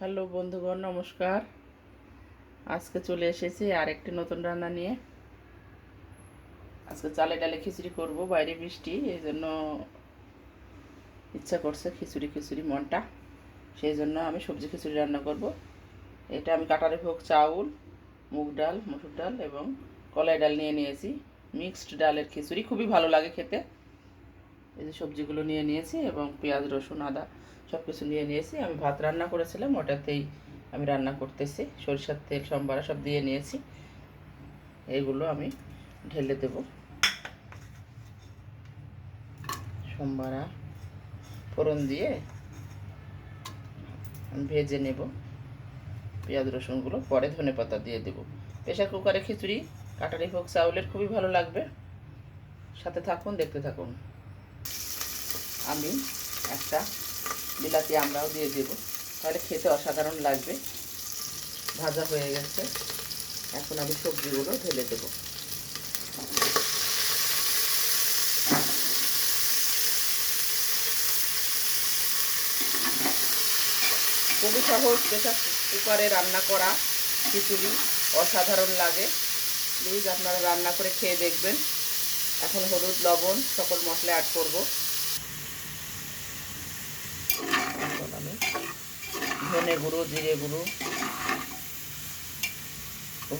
Hello বন্ধুগণ, নমস্কার। আজকে চলে এসেছি আরেকটি নতুন রান্না নিয়ে। আজকে চালে ডালে খিচুড়ি করব, বাইরে বৃষ্টি এই জন্য ইচ্ছা করছে খিচুড়ি খিচুড়ি মনটা। সেই জন্য আমি সবজি খিচুড়ি রান্না করব। এটা আমি কাটারে ভোগ, চাউল, মুগ ডাল, মসুর ডাল এবং কলাই ডাল নিয়ে নিয়েছি। মিক্সড ডালের খিচুড়ি খুবই ভালো লাগে খেতে। এই যে সবজিগুলো নিয়ে নিয়েছি এবং পেঁয়াজ, রসুন, আদা সব কিছু নিয়ে নিয়েছি। আমি ভাত রান্না করেছিলাম, ওটাতেই আমি রান্না করতেছি। সরিষার তেল, সম্বারা সব দিয়ে নিয়েছি। এইগুলো আমি ঢেলে দেব। সম্বারা, ফোড়ন দিয়ে ভেজে নেব। পেঁয়াজ, রসুনগুলো, পরে ধনে পাতা দিয়ে দেব। প্রেশার কুকারে খিচুড়ি, কাটারি হোক, চাউলের খুবই ভালো লাগবে। সাথে থাকুন, দেখতে থাকুন। আমি একটা বিলাতি আমরাও দিয়ে দেব। তাহলে খেতে অসাধারণ লাগবে। ভাজা হয়ে গেছে। এখন আমি সবজিগুলো ঢেলে দেব। খুবই সহজ প্রেশার কুকারে রান্না করা খিচুড়ি, অসাধারণ লাগে। প্লিজ আপনারা রান্না করে খেয়ে দেখবেন। এখন হলুদ, লবণ, সকল মশলা অ্যাড করব এখন আমি ধনে গুঁড়ো, জিরে গুঁড়ো,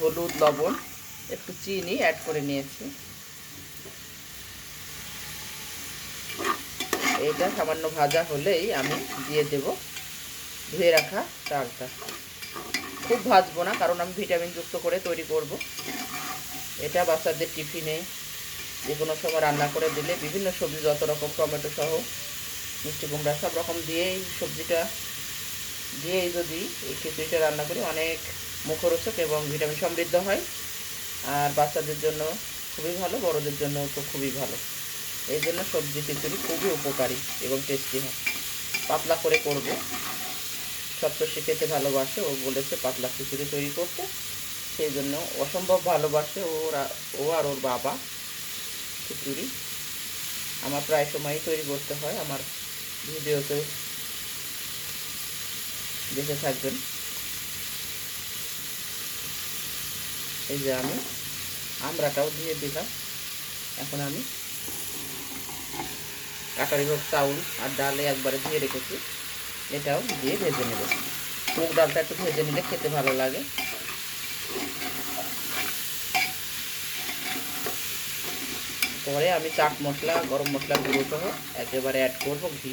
হলুদ, লবণ, একটু চিনি অ্যাড করে নিয়েছি। এটা সামান্য ভাজা হলেই আমি দিয়ে দেব। ধুয়ে রাখা চালটা খুব ভাজবো না, কারণ আমি ভিটামিন যুক্ত করে তৈরি করব। এটা বাচ্চাদের টিফিনে যে কোনো সময় রান্না করে দিলে বিভিন্ন সবজি, যত রকম টমেটো সহ, মিষ্টি কুমড়া, সব রকম দিয়েই সবজিটা দিয়েই যদি এই খিচুড়িটা রান্না করি, অনেক মুখরোচক এবং ভিটামিন সমৃদ্ধ হয়। আর বাচ্চাদের জন্য খুবই ভালো, বড়দের জন্য তো খুবই ভালো। এই জন্য সবজি খিচুড়ি খুবই উপকারী এবং টেস্টি হয়। পাতলা করে করব। সপ্তর্ষি খেতে ভালোবাসে, ও বলেছে পাতলা খিচুড়ি তৈরি করতে। সেই জন্য অসম্ভব ভালোবাসে ওরা, ও আর ওর বাবা খিচুড়ি। আমার প্রায় সময়ই তৈরি করতে হয়, আমার ভিডিওতে দেখে থাকবেন। এই যে আমি আমরাটাও দিয়ে দিলাম। এখন আমি কাটারি হোক চাউল আর ডালে একবারে ধুয়ে রেখেছি। এটাও দিয়ে ভেজে নেব। মুগ ডালটা একটু ভেজে নিলে খেতে ভালো লাগে। পরে আমি চাট মশলা, গরম মশলা গুঁড়ো সহ একেবারে অ্যাড করব, ঘি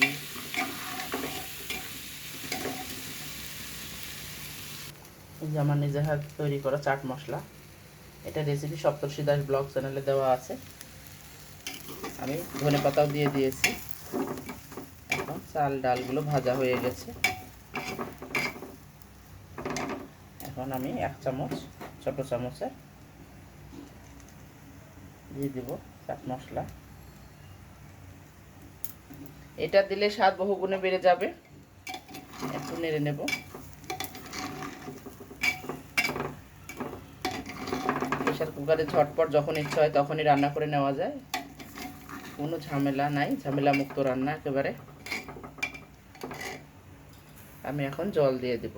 এই যে আমার নিজের হাত তৈরি করা চাট মশলা। এটা রেসিপি সপ্তর্ষি দাস ব্লগ চ্যানেলে দেওয়া আছে। আমি ধনে পাতাও দিয়ে দিয়েছি। এখন চাল ডালগুলো ভাজা হয়ে গেছে। এখন আমি এক চামচ, ছোট চামচে দিয়ে দিব চাট মশলা। এটা দিলে স্বাদ বহুগুণে বেড়ে যাবে। একটু নেড়ে নেব প্রেশার কুকারে ঝটপট যখন ইচ্ছা হয় তখনই রান্না করে নেওয়া যায়। কোনো ঝামেলা নাই ঝামেলা মুক্ত রান্না একেবারে। আমি এখন জল দিয়ে দেব।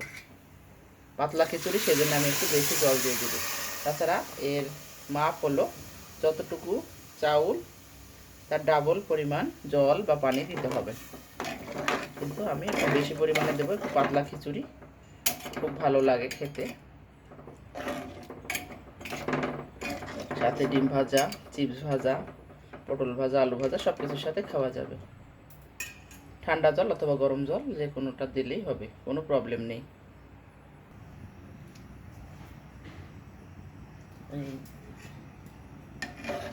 পাতলা খিচুড়ি, সেজন্য আমি একটু বেশি জল দিয়ে দেবো। তাছাড়া এর মাপ হলো যতটুকু চাউল, তার ডাবল পরিমাণ জল বা পানি দিতে হবে। কিন্তু আমি বেশি পরিমাণে দেবো, একটু পাতলা খিচুড়ি। খুব ভালো লাগে খেতে। সাথে ডিম ভাজা, চিপস ভাজা, পটল ভাজা, আলু ভাজা সব কিছুর সাথে খাওয়া যাবে। ঠান্ডা জল অথবা গরম জল যে কোনোটা দিলেই হবে, কোনো প্রবলেম নেই।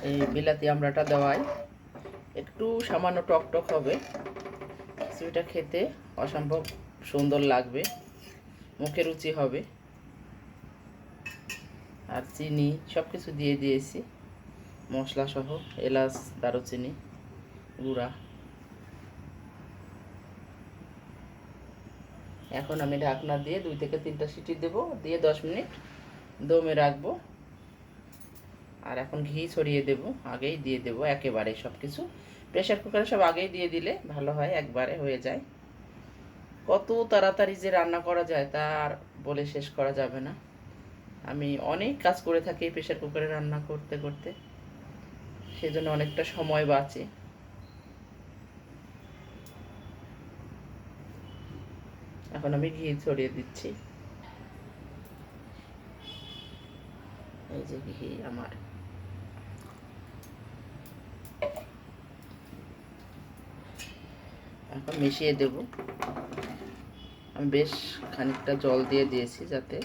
এই বিলাতি আমড়াটা দেওয়ায় একটু সামান্য টক টক হবে। খিচুড়িটা খেতে অসম্ভব সুন্দর লাগবে, মুখে রুচি হবে। আর চিনি সব কিছু দিয়ে দিয়েছি। মশলা সহ এলাচ, দারুচিনি, গুঁড়া। এখন আমি ঢাকনা দিয়ে দুই থেকে তিনটা সিটি দেব, দিয়ে দশ মিনিট দমে রাখব। আর এখন ঘি ছড়িয়ে দেব, আগেই দিয়ে দেব একেবারে সব কিছু প্রেশার কুকারে সব আগেই দিয়ে দিলে ভালো হয়, একবারে হয়ে যায়। কত তাড়াতাড়ি যে রান্না করা যায় তা আর বলে শেষ করা যাবে না। আমি অনেক কাজ করে থাকি প্রেশার কুকারে রান্না করতে করতে। সেজন্য অনেকটা সময় বাঁচে। এখন আমি ঘি ছড়িয়ে দিচ্ছি। এই যে ঘি আমার। এখন মিশিয়ে দেব। আমি বেশ খানিকটা জল দিয়ে দিয়েছি যাতে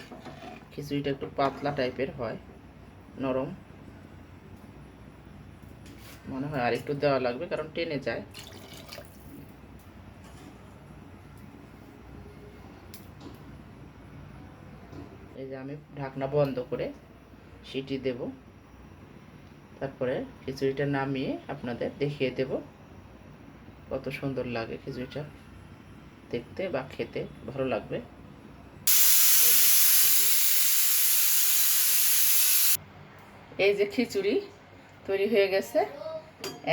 খিচুড়িটা একটু পাতলা টাইপের হয়, নরম। মনে হয় আর একটু দেওয়া লাগবে, কারণ টেনে যায়। এই যে আমি ঢাকনা বন্ধ করে সিটি দেব। তারপরে খিচুড়িটা নামিয়ে আপনাদের দেখিয়ে দেব কত সুন্দর লাগে খিচুড়িটা। দেখতে বা খেতে ভালো লাগবে। এই যে খিচুড়ি তৈরি হয়ে গেছে।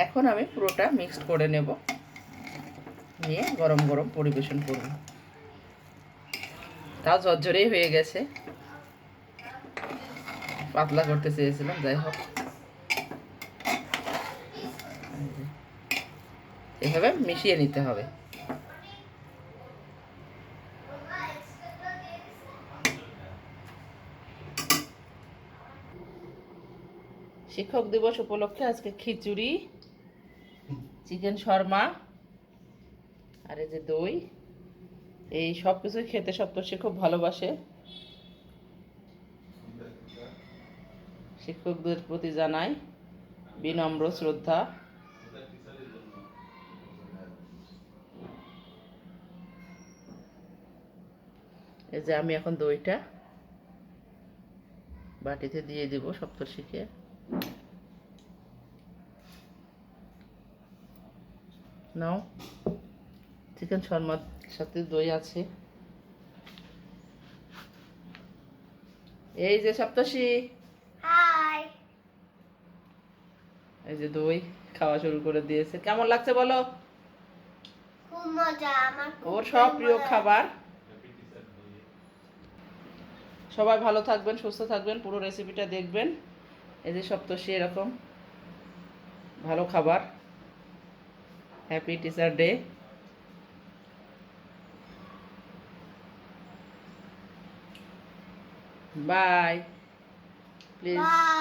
এখন আমি পুরোটা মিক্সড করে নেব। নিয়ে গরম গরম পরিবেশন করব। তাও ঝরঝরেই হয়ে গেছে। পাতলা করতে চেয়েছিলাম, যাই হোক। এভাবে মিশিয়ে নিতে হবে। শিক্ষক দিবস উপলক্ষে আজকে খিচুড়ি, চিকেন শর্মা, আর এই যে দই, এই সব কিছুই খেতে সপ্তর্ষি খুব ভালোবাসে। শিক্ষকদের প্রতি জানাই বিনম্র শ্রদ্ধা। এই যে আমি এখন দইটা বাটিতে দিয়ে দিব সপ্তর্ষিকে। নাও। চিকেন শর্মার সাথে দই আছে। এই যে সপ্তর্ষি। হাই। এই যে দই খাওয়া শুরু করে দিয়েছে। কেমন লাগছে বলো? ওর সব প্রিয় খাবার। সবাই ভালো থাকবেন সুস্থ থাকবেন পুরো রেসিপিটা দেখবেন। এই যে সপ্তর্ষি এরকম ভালো খাবার happy teacher day bye please.